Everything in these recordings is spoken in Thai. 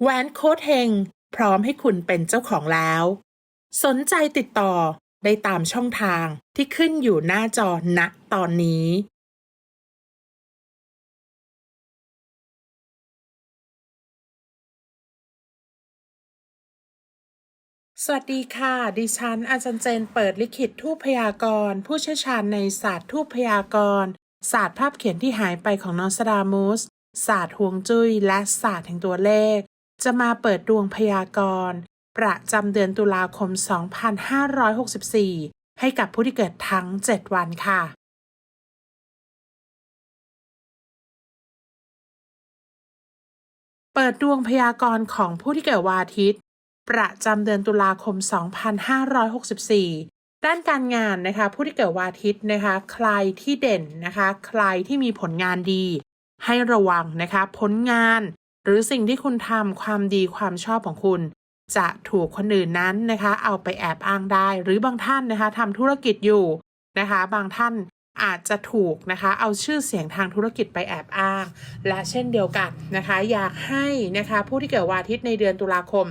แหวนโค้ดเฮงพร้อมให้คุณเป็นเจ้าของแล้ว สนใจติดต่อได้ตามช่องทางที่ขึ้นอยู่หน้าจอณตอนนี้ สวัสดีค่ะ ดิฉันอาจารย์เจนเปิดลิขิตทูพยากรณ์ผู้เชี่ยวชาญในศาสตร์ทูพยากรณ์ศาสตร์ภาพเขียนที่หายไปของนอสดามุสศาสตร์ฮวงจุ้ยและศาสตร์แห่งตัวเลข จะมาเปิดดวงพยากรณ์ประจำเดือนตุลาคม 2564 ให้กับผู้ที่เกิดทั้ง 7 วันค่ะ เปิดดวงพยากรณ์ของผู้ที่เกิดวันอาทิตย์ ประจำเดือนตุลาคม 2564ด้านการงานนะคะผู้ที่เกิดวันอาทิตย์นะคะ ใครที่เด่นนะคะ ใครที่มีผลงานดี ให้ระวังนะคะ ผลงาน หรือสิ่งที่คุณทำความดีความชอบของคุณ จะถูกคนอื่นนั้นนะคะ เอาไปแอบอ้างได้ หรือบางท่านนะคะทำธุรกิจอยู่นะคะ บางท่านอาจจะถูกนะคะ เอาชื่อเสียงทางธุรกิจไปแอบอ้าง และเช่นเดียวกันนะคะ อยากให้นะคะผู้ที่เกิดวันอาทิตย์ในเดือนตุลาคม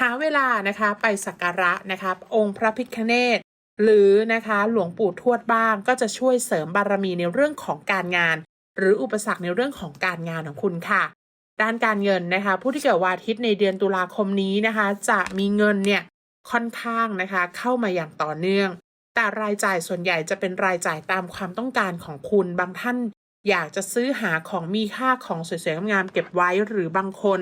หาเวลานะคะไปสักการะนะคะองค์พระพิฆเนศหรือนะคะหลวงปู่ทวดบ้างก็จะช่วยเสริมบารมีในเรื่องของการงาน หรืออุปสรรคในเรื่องของการงานของคุณค่ะ ด้านการเงินนะคะ ผู้ที่เกิดวันอาทิตย์ในเดือนตุลาคมนี้นะคะ จะมีเงินเนี่ยค่อนข้างนะคะเข้ามาอย่างต่อเนื่อง แต่รายจ่ายส่วนใหญ่จะเป็นรายจ่ายตามความต้องการของคุณ บางท่านอยากจะซื้อหาของมีค่าของสวยๆงามๆเก็บไว้หรือบางคน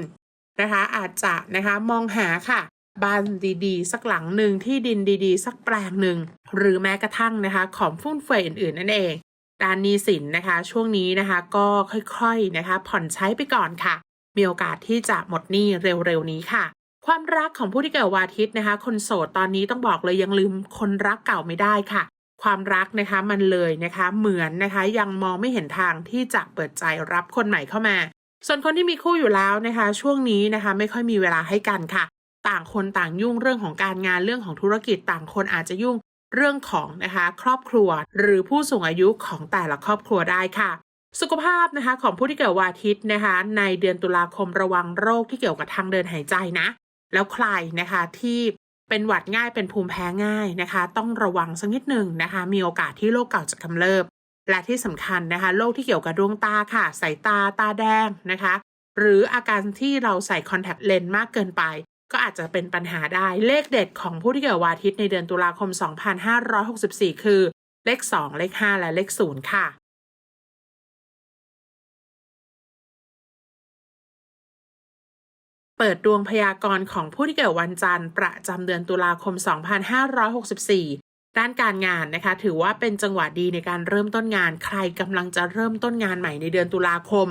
นะคะอาจจะนะคะมองหาค่ะบ้านดีๆ สักหลังหนึ่งที่ดินดีๆ สักแปลงหนึ่งหรือแม้กระทั่งนะคะของฟุ่มเฟือยอื่นๆนั่นเองด้านนี้สินนะคะ ช่วงนี้นะคะก็ค่อยๆนะคะ ผ่อนใช้ไปก่อนค่ะ มีโอกาสที่จะหมดหนี้เร็วๆนี้ค่ะ ความรักของผู้ที่เกิดวันอาทิตย์นะคะ คนโสดตอนนี้ต้องบอกเลยยังลืมคนรักเก่าไม่ได้ค่ะ ความรักนะคะมันเลยนะคะ เหมือนนะคะยังมองไม่เห็นทางที่จะเปิดใจรับคนใหม่เข้ามา ส่วนคนที่มีคู่อยู่แล้วนะคะ ช่วงนี้นะคะไม่ค่อยมีเวลาให้กันค่ะ ต่างคนต่างยุ่งเรื่องของการงานเรื่องของธุรกิจต่างคนอาจจะยุ่งเรื่องของนะคะครอบครัวหรือผู้สูงอายุของแต่ละครอบครัวได้ค่ะ สุขภาพนะคะของผู้ที่เกิดวันอาทิตย์นะคะ ในเดือนตุลาคมระวังโรคที่เกี่ยวกับทางเดินหายใจนะ แล้วใครนะคะที่เป็นหวัดง่ายเป็นภูมิแพ้ง่ายนะคะ ต้องระวังสักนิดหนึ่งนะคะ มีโอกาสที่โรคเก่าจะกำเริบ และที่สำคัญนะคะโรคที่เกี่ยวกับดวงตาค่ะ สายตาตาแดงนะคะ หรืออาการที่เราใส่คอนแทคเลนส์มากเกินไป ก็อาจจะเป็นปัญหาได้เลขเด็ดของผู้ที่เกิดวันอาทิตย์ในเดือนตุลาคม 2564 คือ เลข 2 เลข 5 และเลข 0 ค่ะ เปิดดวงพยากรณ์ของผู้ที่เกิดวันจันทร์ประจำเดือนตุลาคม 2564 ด้านการงานนะคะ ถือว่าเป็นจังหวะดีในการเริ่มต้นงาน ใครกำลังจะเริ่มต้นงานใหม่ในเดือนตุลาคม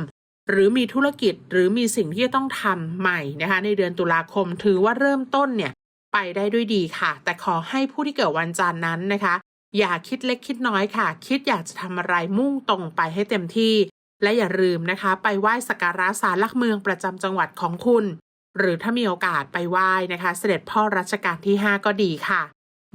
หรือมีธุรกิจหรือมีสิ่งที่จะต้องทำใหม่นะคะ ในเดือนตุลาคม ถือว่าเริ่มต้นเนี่ยไปได้ด้วยดีค่ะ แต่ขอให้ผู้ที่เกิดวันจันทร์นั้นนะคะ อย่าคิดเล็กคิดน้อยค่ะ คิดอยากจะทำอะไรมุ่งตรงไปให้เต็มที่ และอย่าลืมนะคะ ไปไหว้สักการะศาลหลักเมืองประจำจังหวัดของคุณ หรือถ้ามีโอกาสไปไหว้นะคะ เสด็จพ่อรัชกาลที่ 5 ก็ดีค่ะ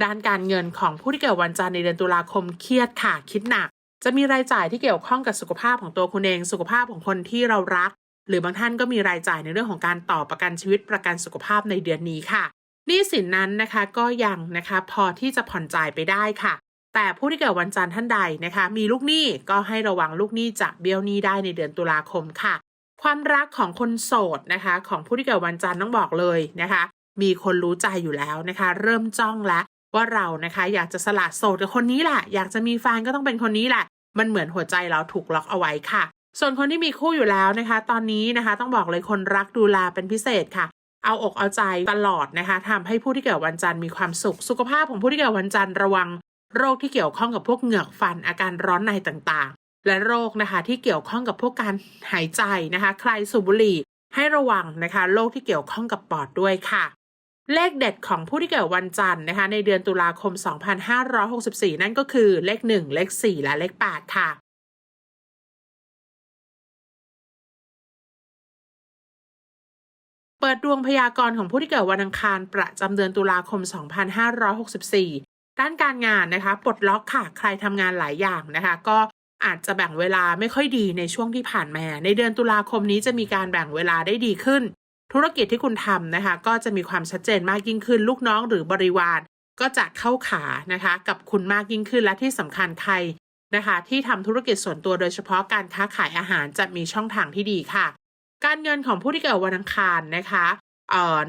ด้านการเงินของผู้ที่เกิดวันจันทร์ในเดือนตุลาคมเครียดค่ะ คิดหนัก จะมีรายจ่ายที่เกี่ยวข้องกับสุขภาพของตัวคุณเอง สุขภาพของคนที่เรารัก หรือบางท่านก็มีรายจ่ายในเรื่องของการต่อประกันชีวิตประกันสุขภาพในเดือนนี้ค่ะหนี้สินนั้นนะคะก็ยังนะคะพอที่จะผ่อนจ่ายไปได้ค่ะ แต่ผู้ที่เกิดวันจันทร์ท่านใดนะคะ มีลูกหนี้ก็ให้ระวังลูกหนี้จะเบี้ยวหนี้ได้ในเดือนตุลาคมค่ะ ความรักของคนโสดนะคะ ของผู้ที่เกิดวันจันทร์ต้องบอกเลยนะคะ มีคนรู้ใจอยู่แล้วนะคะ เริ่มจ้องแล้วว่าเรานะคะ อยากจะสละโสดกับคนนี้แหละอยากจะมีแฟนก็ต้องเป็นคนนี้แหละมันเหมือนหัวใจเราถูกล็อกเอาไว้ค่ะ ส่วนคนที่มีคู่อยู่แล้วนะคะ ตอนนี้นะคะต้องบอกเลยคนรักดูแลเป็นพิเศษค่ะ เอาอกเอาใจตลอดนะคะทำให้ผู้ที่เกิดวันจันทร์มีความสุข สุขภาพของผู้ที่เกิดวันจันทร์ระวัง โรคที่เกี่ยวข้องกับพวกเหงือกฟันอาการร้อนในต่าง และโรคนะคะที่เกี่ยวข้องกับพวกการหายใจนะคะ ใครสูบบุหรี่ให้ระวังนะคะโรคที่เกี่ยวข้องกับปอดด้วยค่ะ เลขเด็ดของผู้ที่เกิดวันจันทร์นะคะในเดือนตุลาคม 2564 นั่นก็คือเลข 1 เลข 4 และเลข 8 ค่ะเปิดดวงพยากรณ์ของผู้ที่เกิดวันอังคารประจำเดือนตุลาคม 2564 ด้านการงานนะคะ ปลดล็อกค่ะ ใครทำงานหลายอย่างนะคะ ก็ อาจจะแบ่งเวลาไม่ค่อยดีในช่วงที่ผ่านมา ในเดือนตุลาคมนี้จะมีการแบ่งเวลาได้ดีขึ้น ธุรกิจที่คุณทำนะคะ ก็จะมีความชัดเจนมากยิ่งขึ้น ลูกน้องหรือบริวาร ก็จะเข้าขานะคะ กับคุณมากยิ่งขึ้นและที่สำคัญใครนะคะ ที่ทำธุรกิจส่วนตัวโดยเฉพาะการค้าขายอาหารจะมีช่องทางที่ดีค่ะ การเงินของผู้ที่เกิดวันอังคารนะคะ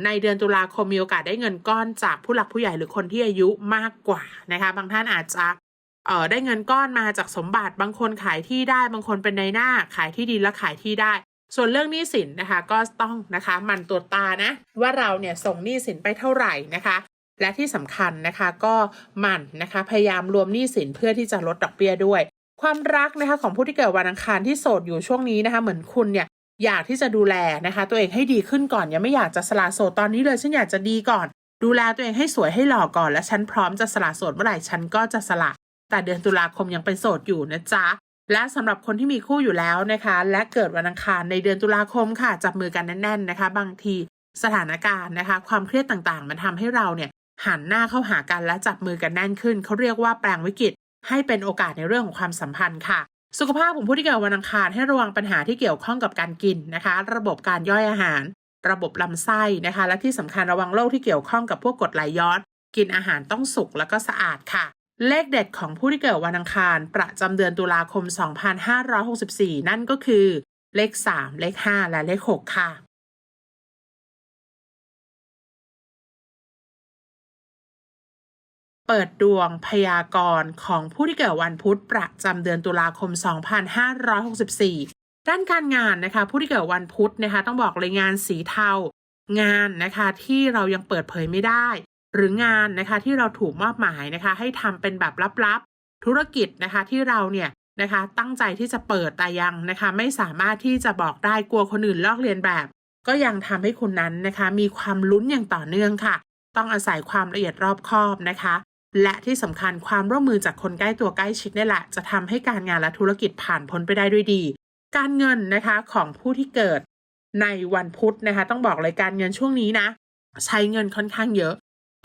ในเดือนตุลาคมมีโอกาสได้เงินก้อนจากผู้หลักผู้ใหญ่หรือคนที่อายุมากกว่านะคะ บางท่านอาจจะ เออได้เงินก้อนมาจากสมบัติบางคนขายที่ได้บางคนเป็นในหน้าขายที่ดินและขายที่ได้ ส่วนเรื่องหนี้สินนะคะก็ต้องนะคะมันตรวจตานะว่าเราเนี่ยส่งหนี้สินไปเท่าไหร่นะคะและที่สำคัญนะคะก็หมั่นนะคะพยายามรวมหนี้สินเพื่อที่จะลดดอกเบี้ยด้วย ความรักนะคะของผู้ที่เกิดวันอังคารที่โสดอยู่ช่วงนี้นะคะ เหมือนคุณเนี่ยอยากที่จะดูแลนะคะ ตัวเองให้ดีขึ้นก่อนยังไม่อยากจะสละโสดตอนนี้เลยฉันอยากจะดีก่อน ดูแลตัวเองให้สวยให้หล่อก่อน และฉันพร้อมจะสละโสดเมื่อไหร่ฉันก็จะสละ แต่เดือนตุลาคมยังเป็นโสดอยู่นะจ๊ะและสำหรับคนที่มีคู่อยู่แล้วนะคะ และเกิดวันอังคารในเดือนตุลาคมค่ะ จับมือกันแน่นๆนะคะ บางทีสถานการณ์นะคะ ความเครียดต่างๆ มันทำให้เราเนี่ยหันหน้าเข้าหากันและจับมือกันแน่นขึ้น เขาเรียกว่าแปลงวิกฤต ให้เป็นโอกาสในเรื่องของความสัมพันธ์ค่ะ สุขภาพของผู้ที่เกิดวันอังคารให้ระวังปัญหาที่เกี่ยวข้องกับการกินนะคะ ระบบการย่อยอาหาร ระบบลำไส้นะคะ และที่สำคัญระวังโรคที่เกี่ยวข้องกับพวกกรดไหลย้อน กินอาหารต้องสุกแล้วก็สะอาดค่ะ เลขเด็ดของผู้ที่เกิดวันอังคาร ประจำเดือนตุลาคม 2564 นั่นก็คือ เลข 3 เลข 5 และเลข 6 ค่ะ เปิดดวงพยากรณ์ของผู้ที่เกิดวันพุธประจำเดือนตุลาคม 2564 ด้านการงานนะคะ ผู้ที่เกิดวันพุธนะคะ ต้องบอกเลยงานสีเทา งานนะคะที่เรายังเปิดเผยไม่ได้ หรืองานนะคะที่เราถูกมอบหมายนะคะ ให้ทำเป็นแบบลับๆ ธุรกิจนะคะที่เราเนี่ยนะคะ ตั้งใจที่จะเปิดแต่ยังนะคะ ไม่สามารถที่จะบอกได้กลัวคนอื่นลอกเลียนแบบ ก็ยังทำให้คุณนั้นนะคะ มีความลุ้นอย่างต่อเนื่องค่ะ ต้องอาศัยความละเอียดรอบคอบนะคะ และที่สำคัญความร่วมมือจากคนใกล้ตัวใกล้ชิดนี่แหละ จะทำให้การงานและธุรกิจผ่านพ้นไปได้ด้วยดี การเงินนะคะของผู้ที่เกิดในวันพุธนะคะ ต้องบอกเลยการเงินช่วงนี้นะ ใช้เงินค่อนข้างเยอะ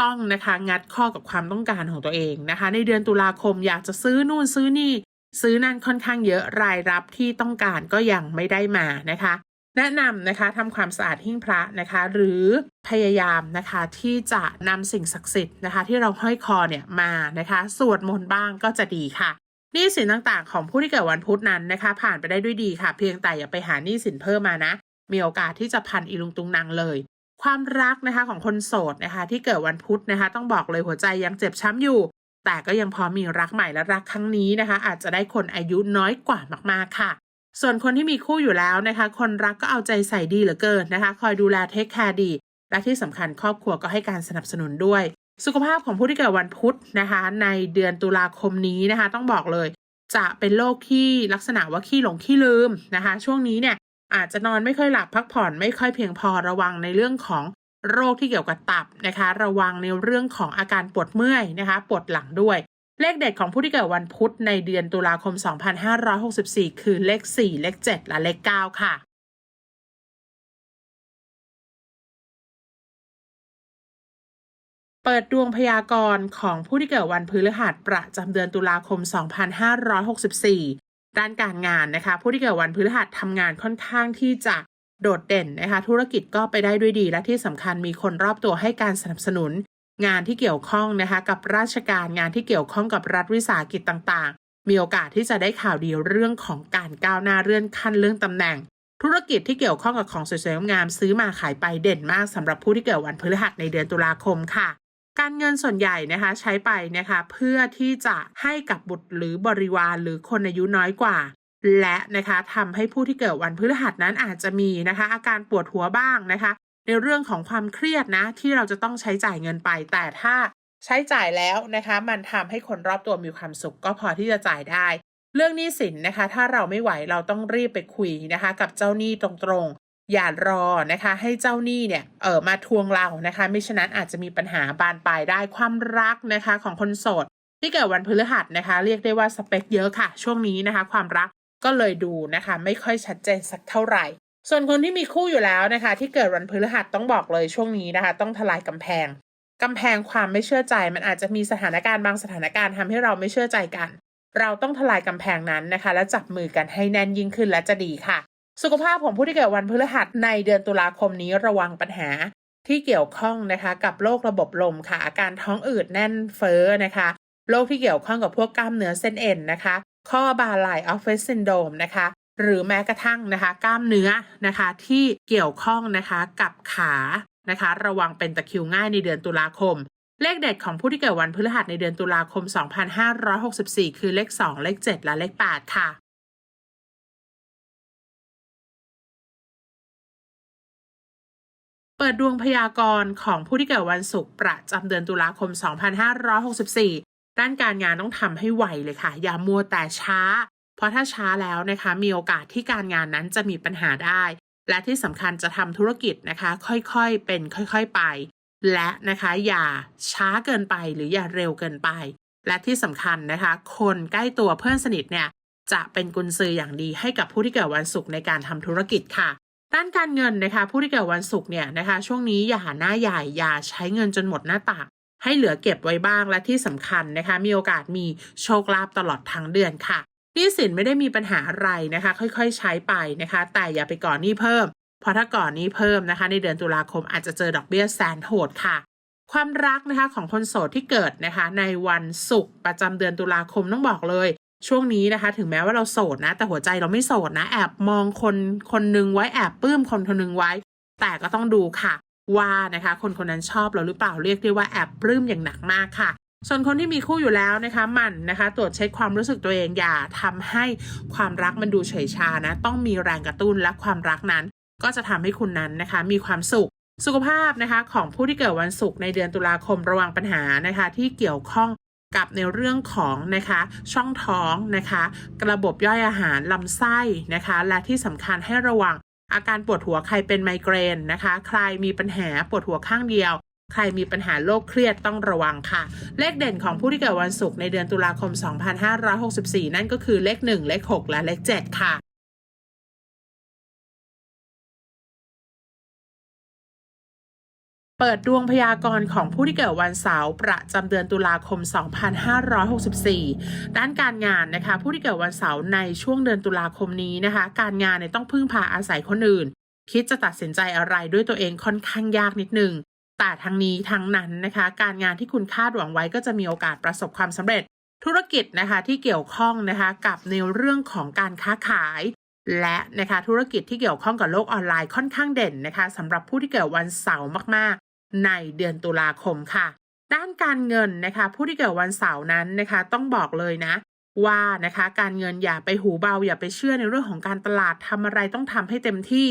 ต้องนะคะงัดข้อกับความต้องการของตัวเองนะคะ ในเดือนตุลาคมอยากจะซื้อนู่นซื้อนี่ ซื้อนั่นค่อนข้างเยอะรายรับที่ต้องการก็ยังไม่ได้มานะคะ แนะนำนะคะทำความสะอาดหิ้งพระนะคะ หรือพยายามนะคะที่จะนำสิ่งศักดิ์สิทธิ์นะคะ ที่เราห้อยคอเนี่ยมานะคะสวดมนต์บ้างก็จะดีค่ะหนี้สินต่างๆ ของผู้ที่เกิดวันพุธนั้นนะคะ ผ่านไปได้ด้วยดีค่ะ เพียงแต่อย่าไปหาหนี้สินเพิ่มมานะ มีโอกาสที่จะพันอีลุงตุงนางเลย ความรักนะคะของคนโสดนะคะ ที่เกิดวันพุธนะคะ ต้องบอกเลยหัวใจยังเจ็บช้ำอยู่ แต่ก็ยังพอมีรักใหม่และรักครั้งนี้นะคะ อาจจะได้คนอายุน้อยกว่ามากๆค่ะ ส่วนคนที่มีคู่อยู่แล้วนะคะ คนรักก็เอาใจใส่ดีเหลือเกินนะคะ คอยดูแลเทคแคร์ดี และที่สำคัญครอบครัวก็ให้การสนับสนุนด้วย สุขภาพของผู้ที่เกิดวันพุธนะคะ ในเดือนตุลาคมนี้นะคะ ต้องบอกเลย จะเป็นโรคที่ลักษณะว่าขี้หลงขี้ลืมนะคะ ช่วงนี้เนี่ย อาจจะนอนไม่ค่อยหลับพักผ่อนไม่ค่อยเพียงพอระวังในเรื่องของโรคที่เกี่ยวกับตับนะคะ ระวังในเรื่องของอาการปวดเมื่อยนะคะ ปวดหลังด้วย เลขเด็ดของผู้ที่เกิดวันพุธในเดือนตุลาคม 2564 คือเลข 4 เลข 7 และเลข 9 ค่ะเปิดดวงพยากรณ์ของผู้ที่เกิดวันพฤหัสประจำเดือนตุลาคม 2564 ด้านการงานนะคะ ผู้ที่เกิดวันพฤหัสทำงานค่อนข้างที่จะโดดเด่นนะคะ ธุรกิจก็ไปได้ด้วยดี และที่สำคัญมีคนรอบตัวให้การสนับสนุน งานที่เกี่ยวข้องนะคะกับราชการงานที่เกี่ยวข้องกับรัฐวิสาหกิจต่างๆ มีโอกาสที่จะได้ข่าวดีเรื่องของการก้าวหน้าเลื่อนขั้นเรื่องตำแหน่ง ธุรกิจที่เกี่ยวข้องกับของสวยๆงามๆซื้อมาขายไปเด่นมากสำหรับผู้ที่เกิดวันพฤหัสในเดือนตุลาคมค่ะ การเงินส่วนใหญ่นะคะใช้ไปนะคะเพื่อที่จะให้กับบุตรหรือบริวารหรือคนอายุน้อยกว่า และนะคะทำให้ผู้ที่เกิดวันพฤหัสนั้นอาจจะมีนะคะ อาการปวดหัวบ้างนะคะ ในเรื่องของความเครียดนะที่เราจะต้องใช้จ่ายเงินไป แต่ถ้าใช้จ่ายแล้วนะคะ มันทำให้คนรอบตัวมีความสุขก็พอที่จะจ่ายได้ เรื่องหนี้สินนะคะ ถ้าเราไม่ไหวเราต้องรีบไปคุยนะคะ กับเจ้าหนี้ตรง อย่ารอนะคะให้เจ้าหนี้เนี่ยเออมาทวงเรานะคะไม่ฉะนั้นอาจจะมีปัญหาบานปลายได้ความรักนะคะของคนโสด ที่เกิดวันพฤหัสนะคะ เรียกได้ว่าสเปคเยอะค่ะ ช่วงนี้นะคะ ความรักก็เลยดูนะคะ ไม่ค่อยชัดเจนสักเท่าไหร่ ส่วนคนที่มีคู่อยู่แล้วนะคะ ที่เกิดวันพฤหัสต้องบอกเลยช่วงนี้นะคะ ต้องทลายกำแพงกำแพงความไม่เชื่อใจมันอาจจะมีสถานการณ์บางสถานการณ์ทำให้เราไม่เชื่อใจกัน เราต้องทลายกำแพงนั้นนะคะ และจับมือกันให้แน่นยิ่งขึ้นและจะดีค่ะ สุขภาพของผู้ที่เกิดวันพฤหัสในเดือนตุลาคมนี้ระวังปัญหาที่เกี่ยวข้องนะคะกับโรคระบบลมค่ะอาการท้องอืดแน่นเฟ้อนะคะโรคที่เกี่ยวข้องกับพวกกล้ามเนื้อเส้นเอ็นนะคะ ข้อบาไหลออฟฟิศซินโดมนะคะ หรือแม้กระทั่งนะคะกล้ามเนื้อนะคะที่เกี่ยวข้องนะคะกับขานะคะ ระวังเป็นตะคริวง่ายในเดือนตุลาคม เลขเด็ดของผู้ที่เกิดวันพฤหัสในเดือนตุลาคม 2564 คือเลข 2 เลข 7 และเลข 8 ค่ะ เปิดดวงพยากรณ์ของผู้ที่เกิดวันศุกร์ประจำเดือนตุลาคม 2564 ด้านการงานต้องทำให้ไวเลยค่ะ อย่ามัวแต่ช้า เพราะถ้าช้าแล้วนะคะ มีโอกาสที่การงานนั้นจะมีปัญหาได้ และที่สำคัญจะทำธุรกิจนะคะ ค่อยๆเป็นค่อยๆไป และนะคะอย่าช้าเกินไปหรืออย่าเร็วเกินไป และที่สำคัญนะคะ คนใกล้ตัวเพื่อนสนิทเนี่ยจะเป็นกุญซืออย่างดีให้กับผู้ที่เกิดวันศุกร์ในการทำธุรกิจค่ะ ด้านการเงินนะคะ ผู้ที่เกิดวันศุกร์เนี่ยนะคะ ช่วงนี้อย่าหาหน้าใหญ่อย่าใช้เงินจนหมดหน้าตัก ให้เหลือเก็บไว้บ้างและที่สำคัญนะคะ มีโอกาสมีโชคลาภตลอดทั้งเดือนค่ะหนี้สินไม่ได้มีปัญหาอะไรนะคะ ค่อยๆ ใช้ไปนะคะ แต่อย่าไปก่อนหนี้เพิ่ม เพราะถ้าก่อนหนี้เพิ่มนะคะ ในเดือนตุลาคมอาจจะเจอดอกเบี้ยแสนโหดค่ะ ความรักนะคะของคนโสดที่เกิดนะคะ ในวันศุกร์ประจำเดือนตุลาคมต้องบอกเลย ช่วงนี้นะคะ ถึงแม้ว่าเราโสดนะ แต่หัวใจเราไม่โสดนะ แอบมองคนคนหนึงไว้แอบปลื้มคนคนหนึงไว้ แต่ก็ต้องดูค่ะ ว่านะคะ คนคนนั้นชอบเราหรือเปล่าเรียกได้ว่าแอบปลื้มอย่างหนักมากค่ะ ส่วนคนที่มีคู่อยู่แล้วนะคะ มันนะคะ ตรวจเช็คความรู้สึกตัวเองอย่าทำให้ความรักมันดูเฉยชานะ ต้องมีแรงกระตุ้นและความรักนั้น ก็จะทำให้คุณนั้นนะคะ มีความสุขสุขภาพนะคะของผู้ที่เกิดวันศุกร์ในเดือนตุลาคมระวังปัญหานะคะ ที่เกี่ยวข้อง กับในเรื่องของนะคะช่องท้องนะคะระบบย่อยอาหารลำไส้นะคะ และที่สำคัญให้ระวังอาการปวดหัวใครเป็นไมเกรนนะคะ ใครมีปัญหาปวดหัวข้างเดียว ใครมีปัญหาโรคเครียดต้องระวังค่ะ เลขเด่นของผู้ที่เกิดวันศุกร์ในเดือนตุลาคม 2564 นั่นก็คือเลข 1 เลข 6 และเลข 7 ค่ะ เปิดดวงพยากรณ์ของผู้ที่เกิดวันเสาร์ประจำเดือนตุลาคม 2564 ด้านการงานนะคะ ผู้ที่เกิดวันเสาร์ในช่วงเดือนตุลาคมนี้นะคะ การงานเนี่ยต้องพึ่งพาอาศัยคนอื่น คิดจะตัดสินใจอะไรด้วยตัวเองค่อนข้างยากนิดนึงแต่ทั้งนี้ทั้งนั้นนะคะ การงานที่คุณคาดหวังไว้ก็จะมีโอกาสประสบความสำเร็จ ธุรกิจนะคะที่เกี่ยวข้องนะคะกับในเรื่องของการค้าขาย และนะคะธุรกิจที่เกี่ยวข้องกับโลกออนไลน์ค่อนข้างเด่นนะคะสำหรับผู้ที่เกิดวันเสาร์มาก ในเดือนตุลาคมค่ะ ด้านการเงินนะคะ ผู้ที่เกิดวันเสาร์นั้นนะคะ ต้องบอกเลยนะ ว่านะคะ การเงินอย่าไปหูเบา อย่าไปเชื่อในเรื่องของการตลาดทำอะไรต้องทำให้เต็มที่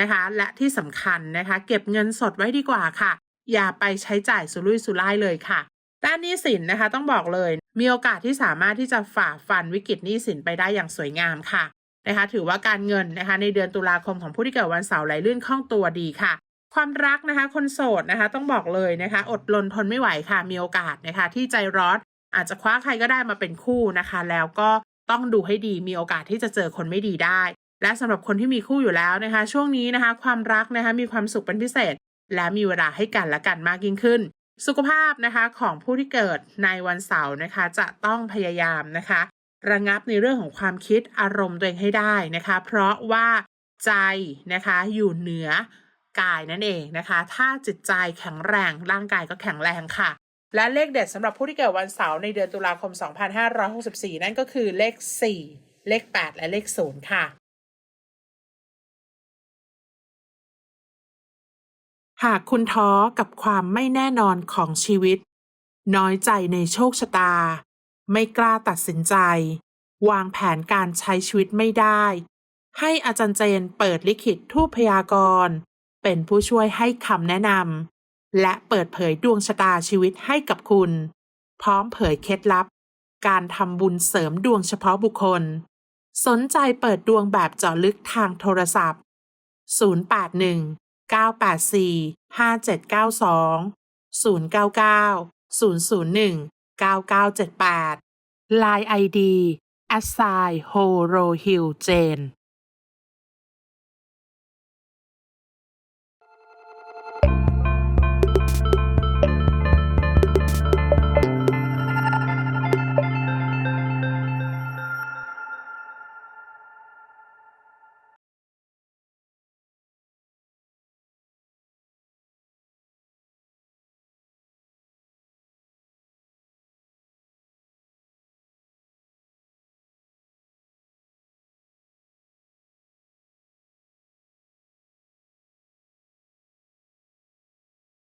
นะคะ และที่สำคัญนะคะ เก็บเงินสดไว้ดีกว่าค่ะ อย่าไปใช้จ่ายสุรุ่ยสุร่ายเลยค่ะ ด้านหนี้สินนะคะต้องบอกเลย มีโอกาสที่สามารถที่จะฝ่าฟันวิกฤตหนี้สินไปได้อย่างสวยงามค่ะนะคะถือว่าการเงินนะคะในเดือนตุลาคมของผู้ที่เกิดวันเสาร์ไหลลื่นคล่องตัวดีค่ะ ความรักนะคะ คนโสดนะคะ ต้องบอกเลยนะคะ อดรนทนไม่ไหวค่ะ มีโอกาสนะคะ ที่ใจร้อนอาจจะคว้าใครก็ได้มาเป็นคู่นะคะ แล้วก็ต้องดูให้ดีมีโอกาสที่จะเจอคนไม่ดีได้ และสำหรับคนที่มีคู่อยู่แล้วนะคะ ช่วงนี้นะคะ ความรักนะคะมีความสุขเป็นพิเศษ และมีเวลาให้กันและกันมากยิ่งขึ้น สุขภาพนะคะของผู้ที่เกิดในวันเสาร์นะคะ จะต้องพยายามนะคะ ระงับในเรื่องของความคิดอารมณ์ตัวเองให้ได้นะคะ เพราะว่าใจนะคะอยู่เหนือ กายนั่นเองนะคะ ถ้าจิตใจแข็งแรงร่างกายก็แข็งแรงค่ะ และเลขเด็ดสำหรับผู้ที่เกิดวันเสาร์ในเดือนตุลาคม 2564 นั่นก็คือเลข 4 เลข 8 และเลข 0 ค่ะหากคุณท้อกับความไม่แน่นอนของชีวิต น้อยใจในโชคชะตา ไม่กล้าตัดสินใจ วางแผนการใช้ชีวิตไม่ได้ ให้อาจารย์เจนเปิดลิขิตทูพยากรณ์ เป็นผู้ช่วยให้คำแนะนำและเปิดเผยดวงชะตาชีวิตให้กับคุณ พร้อมเผยเคล็ดลับ การทำบุญเสริมดวงเฉพาะบุคคล สนใจเปิดดวงแบบเจาะลึกทางโทรศัพท์ 081 984 5792 099 001 9978 Line ID a s s i h o r o h i l Jane